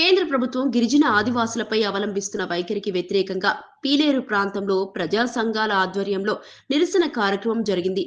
కేంద్ర ప్రభుత్వం గిరిజన ఆదివాసులపై అవలంబిస్తున్న వైఖరికి వ్యతిరేకంగా పీలేరు ప్రాంతంలో ప్రజా సంఘాల ఆధ్వర్యంలో నిరసన కార్యక్రమం జరిగింది.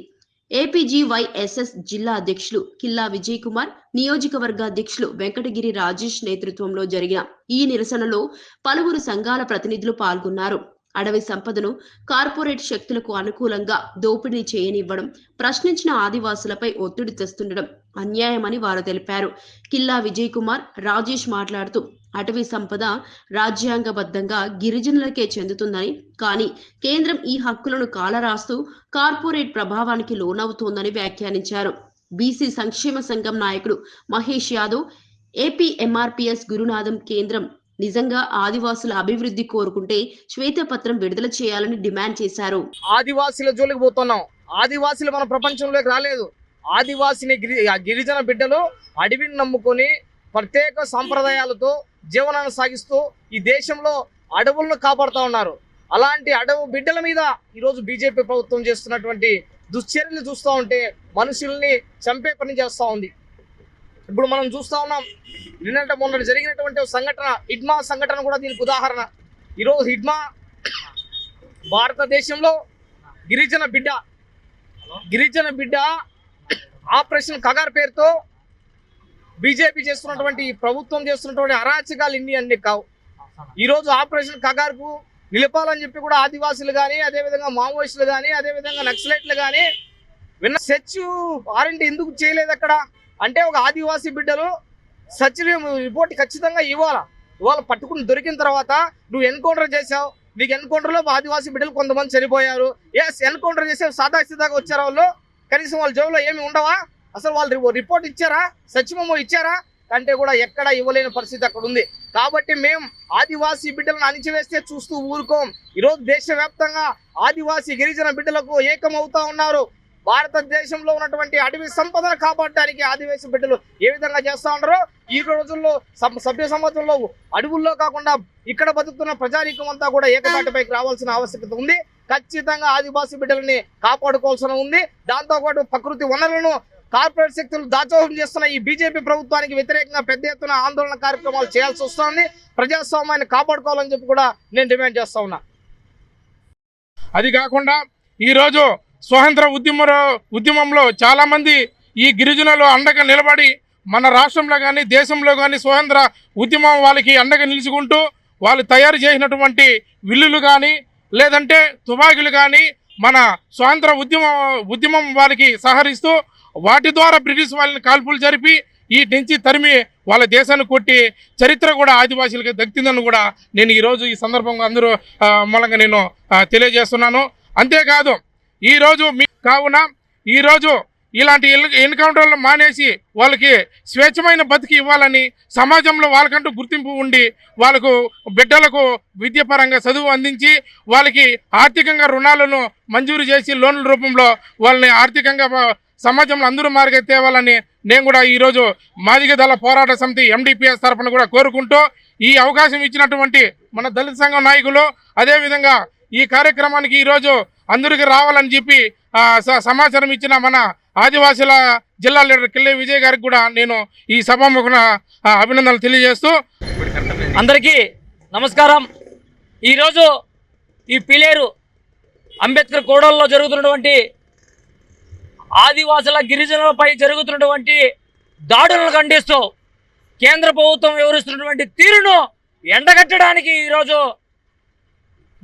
ఏపీజీవైఎస్ఎస్ జిల్లా అధ్యక్షులు కిల్లా విజయ్ కుమార్ నియోజకవర్గ అధ్యక్షులు వెంకటగిరి రాజేష్ నేతృత్వంలో జరిగిన ఈ నిరసనలో పలువురు సంఘాల ప్రతినిధులు పాల్గొన్నారు. అడవి సంపదను కార్పొరేట్ శక్తులకు అనుకూలంగా దోపిడీ చేయనివ్వడం ప్రశ్నించిన ఆదివాసులపై ఒత్తిడి తెస్తుండడం అన్యాయమని వారు తెలిపారు. కిల్లా విజయ్ కుమార్ రాజేష్ మాట్లాడుతూ అటవీ సంపద రాజ్యాంగబద్ధంగా గిరిజనులకే చెందుతుందని కానీ కేంద్రం ఈ హక్కులను కాలరాస్తూ కార్పొరేట్ ప్రభావానికి లోనవుతోందని వ్యాఖ్యానించారు. బీసీ సంక్షేమ సంఘం నాయకుడు మహేష్ యాదవ్ ఏపీ ఎంఆర్పిఎస్ గురునాథం కేంద్రం నిజంగా ఆదివాసుల అభివృద్ధి కోరుకుంటే శ్వేతపత్రం విడుదల చేయాలని డిమాండ్ చేశారు. ఆదివాసుల జోలికి పోతున్నాం. ఆదివాసులు మన ప్రపంచంలోకి రాలేదు. ఆదివాసిని గిరి ఆ గిరిజన బిడ్డలు అడవిని నమ్ముకొని ప్రత్యేక సాంప్రదాయాలతో జీవనాన్ని సాగిస్తూ ఈ దేశంలో అడవులను కాపాడుతూ ఉన్నారు. అలాంటి అడవు బిడ్డల మీద ఈరోజు బీజేపీ ప్రభుత్వం చేస్తున్నటువంటి దుశ్చర్యలు చూస్తూ ఉంటే మనుషుల్ని చంపే పని చేస్తూ ఉంది. ఇప్పుడు మనం చూస్తూ ఉన్నాం నిన్నట మొన్న జరిగినటువంటి సంఘటన హిడ్మా సంఘటన కూడా దీనికి ఉదాహరణ. ఈరోజు హిడ్మా భారతదేశంలో గిరిజన బిడ్డ గిరిజన బిడ్డ ఆపరేషన్ కగార్ పేరుతో బీజేపీ చేస్తున్నటువంటి ప్రభుత్వం చేస్తున్నటువంటి అరాచకాలు ఇన్ని అన్ని కావు. ఈరోజు ఆపరేషన్ కగార్కు నిలపాలని చెప్పి కూడా ఆదివాసులు కానీ అదేవిధంగా మావోయిస్టులు కానీ అదేవిధంగా నక్సలైట్లు కానీ విన్న సెర్చ్ వారెంట్ ఎందుకు చేయలేదు అక్కడ? అంటే ఒక ఆదివాసీ బిడ్డలు సచివ రిపోర్ట్ ఖచ్చితంగా ఇవ్వాలా? ఇవాళ పట్టుకుని దొరికిన తర్వాత నువ్వు ఎన్కౌంటర్ చేసావు నీకు ఎన్కౌంటర్లో ఆదివాసీ బిడ్డలు కొంతమంది చనిపోయారు. ఎస్ ఎన్కౌంటర్ చేసే సాదా సీదాగా వచ్చారు వాళ్ళు? కనీసం వాళ్ళ జోబులో ఏమి ఉండవా? అసలు వాళ్ళు రిపోర్ట్ ఇచ్చారా? సచివమో ఇచ్చారా? అంటే కూడా ఎక్కడ ఇవ్వలేని పరిస్థితి అక్కడ ఉంది. కాబట్టి మేము ఆదివాసీ బిడ్డలను అణిచివేస్తే చూస్తూ ఊరుకోం. ఈరోజు దేశవ్యాప్తంగా ఆదివాసీ గిరిజన బిడ్డలకు ఏకమవుతా ఉన్నారు. భారతదేశంలో ఉన్నటువంటి అటవీ సంపదను కాపాడటానికి ఆదివాసీ బిడ్డలు ఏ విధంగా చేస్తా ఉన్నారో ఈ రోజుల్లో సభ్య సమాజంలో అడవుల్లో కాకుండా ఇక్కడ బతుకుతున్న ప్రజానీకం అంతా కూడా ఏకతాటిపైకి రావాల్సిన ఆవశ్యకత ఉంది. ఖచ్చితంగా ఆదివాసీ బిడ్డలని కాపాడుకోవాల్సిన ఉంది. దాంతో పాటు ప్రకృతి వనరులను కార్పొరేట్ శక్తులు దాచోహం చేస్తున్న ఈ బీజేపీ ప్రభుత్వానికి వ్యతిరేకంగా పెద్ద ఎత్తున ఆందోళన కార్యక్రమాలు చేయాల్సి వస్తుంది. ప్రజాస్వామ్యాన్ని కాపాడుకోవాలని చెప్పి కూడా నేను డిమాండ్ చేస్తా ఉన్నా. అది కాకుండా ఈరోజు స్వాతంత్ర ఉద్యమ ఉద్యమంలో చాలామంది ఈ గిరిజనులు అండగా నిలబడి మన రాష్ట్రంలో కానీ దేశంలో కానీ స్వాతంత్ర ఉద్యమం వాళ్ళకి అండగా నిలుచుకుంటూ వాళ్ళు తయారు చేసినటువంటి విల్లులు కానీ లేదంటే తుబాకులు కానీ మన స్వాతంత్ర ఉద్యమ ఉద్యమం వాళ్ళకి సహకరిస్తూ వాటి ద్వారా బ్రిటిష్ వాళ్ళని కాల్పులు జరిపి ఈ నుంచి తరిమి వాళ్ళ దేశాన్ని కొట్టి చరిత్ర కూడా ఆదివాసీలకు దక్కిందని కూడా నేను ఈరోజు ఈ సందర్భంగా అందరూ మూలంగా నేను తెలియజేస్తున్నాను. అంతేకాదు ఈరోజు మీ కావున ఈరోజు ఇలాంటి ఎన్కౌంటర్లు మానేసి వాళ్ళకి స్వేచ్ఛమైన బతికి ఇవ్వాలని సమాజంలో వాళ్ళకంటూ గుర్తింపు ఉండి వాళ్ళకు బిడ్డలకు విద్యాపరంగా చదువు అందించి వాళ్ళకి ఆర్థికంగా రుణాలను మంజూరు చేసి లోన్ల రూపంలో వాళ్ళని ఆర్థికంగా సమాజంలో అందరూ మార్గ తేవాలని నేను కూడా ఈరోజు మాదిగ దళ పోరాట సమితి ఎండిపిఎస్ తరఫున కూడా కోరుకుంటూ ఈ అవకాశం ఇచ్చినటువంటి మన దళిత సంఘం నాయకులు అదేవిధంగా ఈ కార్యక్రమానికి ఈరోజు అందరికీ రావాలని చెప్పి స- సమాచారం ఇచ్చిన మన ఆదివాసీల జిల్లా లీడర్ కిల్లె విజయ్ గారికి కూడా నేను ఈ సభాముఖన అభినందనలు తెలియజేస్తూ అందరికీ నమస్కారం. ఈరోజు ఈ పిలేరు అంబేద్కర్ కోడల్లో జరుగుతున్నటువంటి ఆదివాసుల గిరిజనులపై జరుగుతున్నటువంటి దాడులను ఖండిస్తూ కేంద్ర ప్రభుత్వం వివరిస్తున్నటువంటి తీరును ఎండగట్టడానికి ఈరోజు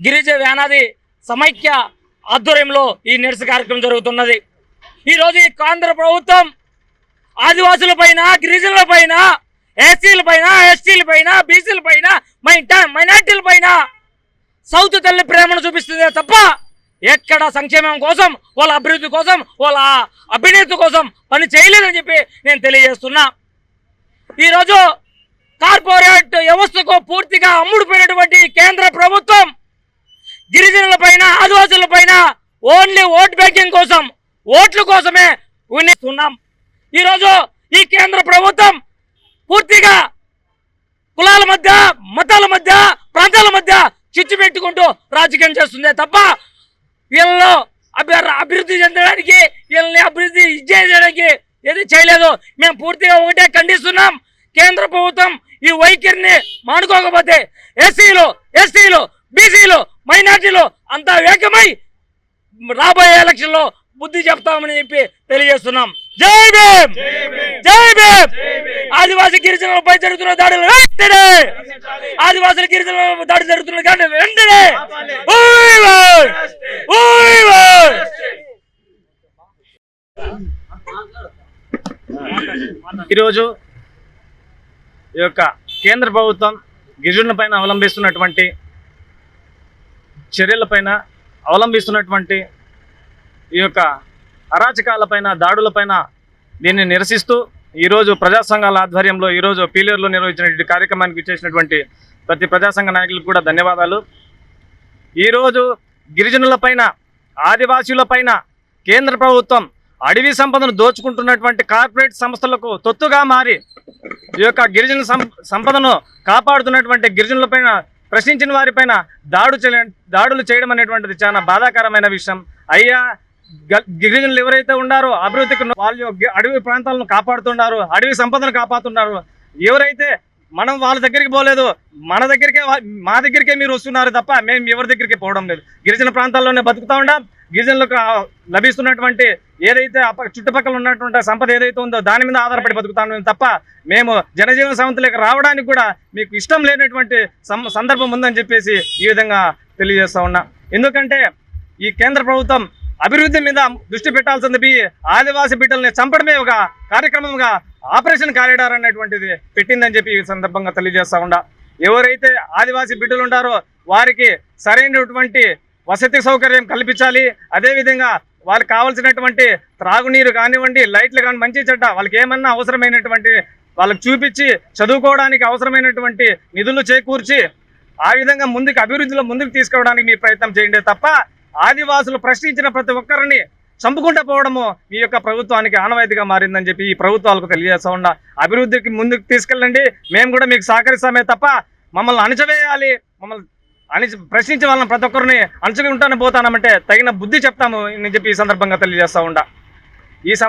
గిరిజ వ్యానాది సమైక్య ఆధ్వర్యంలో ఈ నిరసన కార్యక్రమం జరుగుతున్నది. ఈరోజు ఈ కేంద్ర ప్రభుత్వం ఆదివాసుల పైన గిరిజనుల పైన ఎస్సీల పైన ఎస్టీల పైన బీసీల పైన మైనార్టీల పైన సౌత్ తల్లి ప్రేమను చూపిస్తుందే తప్ప ఎక్కడ సంక్షేమం కోసం వాళ్ళ అభివృద్ధి కోసం వాళ్ళ అభ్యున్నతి కోసం పని చేయలేదని చెప్పి నేను తెలియజేస్తున్నా. ఈరోజు కార్పొరేట్ వ్యవస్థకు పూర్తిగా అమ్ముడుపోయినటువంటి కేంద్ర ప్రభుత్వం గిరిజనుల పైన ఆదివాసుల పైన ఓన్లీ ఓట్ బ్యాంకింగ్ కోసం ఓట్ల కోసమే ఉన్నాం ఈరోజు ఈ కేంద్ర ప్రభుత్వం పూర్తిగా కులాల మధ్య మతాల మధ్య ప్రాంతాల మధ్య చిచ్చు పెట్టుకుంటూ రాజకీయం చేస్తుందే తప్ప వీళ్ళలో అభి అభివృద్ధి చెందడానికి వీళ్ళని అభివృద్ధి చేయడానికి ఏది చేయలేదు. మేము పూర్తిగా ఒకటే ఖండిస్తున్నాం. కేంద్ర ప్రభుత్వం ఈ వైఖరిని మానుకోకపోతే ఎస్సీలు ఎస్టీలు బీసీలు మైనార్టీలు అంతా ఏకమై రాబోయే ఎలక్షన్లో బుద్ధి చెప్తామని చెప్పి తెలియజేస్తున్నాం. జై భీమ్! జై భీమ్! ఆదివాసీ గిరిజనులపై జరుగుతున్న దాడులు వెంటనే! ఆదివాసుల గిరిజనుల దాడి జరుగుతున్న దాడి వెంటనే! ఈరోజు ఈ యొక్క కేంద్ర ప్రభుత్వం గిరిజనుల పైన అవలంబిస్తున్నటువంటి చర్యలపైన అవలంబిస్తున్నటువంటి ఈ యొక్క అరాచకాలపైన దాడులపైన దీన్ని నిరసిస్తూ ఈరోజు ప్రజా సంఘాల ఆధ్వర్యంలో ఈరోజు పీలేరులో నిర్వహించినటువంటి కార్యక్రమానికి చేసినటువంటి ప్రతి ప్రజాసంఘ నాయకులకు కూడా ధన్యవాదాలు. ఈరోజు గిరిజనులపైన ఆదివాసీలపైన కేంద్ర ప్రభుత్వం అడవి సంపదను దోచుకుంటున్నటువంటి కార్పొరేట్ సంస్థలకు తొత్తుగా మారి ఈ యొక్క గిరిజన సం సంపదను కాపాడుతున్నటువంటి గిరిజనులపైన ప్రశ్నించిన వారిపైన దాడు దాడులు చేయడం అనేటువంటిది చాలా బాధాకరమైన విషయం. అయ్యా గ- గిరిజనులు ఎవరైతే ఉన్నారో అభివృద్ధికి వాళ్ళు అడవి ప్రాంతాలను కాపాడుతున్నారు అడవి సంపదను కాపాడుతున్నారు. ఎవరైతే మనం వాళ్ళ దగ్గరికి పోలేదు మన దగ్గరికే మా దగ్గరికే మీరు వస్తున్నారు తప్ప మేము ఎవరి దగ్గరికి పోవడం లేదు. గిరిజన ప్రాంతాల్లోనే బతుకుతా ఉండాం. గిరిజనులకు లభిస్తున్నటువంటి ఏదైతే చుట్టుపక్కల ఉన్నటువంటి సంపద ఏదైతే ఉందో దాని మీద ఆధారపడి బతుకుతాం తప్ప మేము జనజీవన సమంతలోకి రావడానికి కూడా మీకు ఇష్టం లేనటువంటి సం సందర్భం ఉందని చెప్పేసి ఈ విధంగా తెలియజేస్తా ఉన్నా. ఎందుకంటే ఈ కేంద్ర ప్రభుత్వం అభివృద్ధి మీద దృష్టి పెట్టాల్సింది పోయి ఆదివాసీ బిడ్డల్ని చంపడమే ఒక కార్యక్రమంగా ఆపరేషన్ కారిడార్ అనేటువంటిది పెట్టిందని చెప్పి ఈ సందర్భంగా తెలియజేస్తా ఉండా ఎవరైతే ఆదివాసీ బిడ్డలు ఉంటారో వారికి సరైనటువంటి వసతి సౌకర్యం కల్పించాలి. అదేవిధంగా వాళ్ళకి కావాల్సినటువంటి త్రాగునీరు కానివ్వండి లైట్లు కానీ మంచి చెడ్డ వాళ్ళకి ఏమన్నా అవసరమైనటువంటి వాళ్ళకి చూపించి చదువుకోవడానికి అవసరమైనటువంటి నిధులు చేకూర్చి ఆ విధంగా ముందుకు అభివృద్ధిలో ముందుకు తీసుకోవడానికి మీ ప్రయత్నం చేయండి తప్ప ఆదివాసులు ప్రశ్నించిన ప్రతి ఒక్కరిని చంపుకుంటూ పోవడము మీ యొక్క ప్రభుత్వానికి ఆనవాయితీగా మారిందని చెప్పి ఈ ప్రభుత్వాలకు తెలియజేస్తా ఉన్నా. అభివృద్ధికి ముందుకు తీసుకెళ్ళండి. మేము కూడా మీకు సహకరిస్తామే తప్ప మమ్మల్ని అణచవేయాలి. మమ్మల్ని అని ప్రశ్నించే వాళ్ళని ప్రతి ఒక్కరిని అణచుకుంటానే పోతానంటే తగిన బుద్ధి చెప్తాము అని చెప్పి ఈ సందర్భంగా తెలియజేస్తా ఉండా. ఈ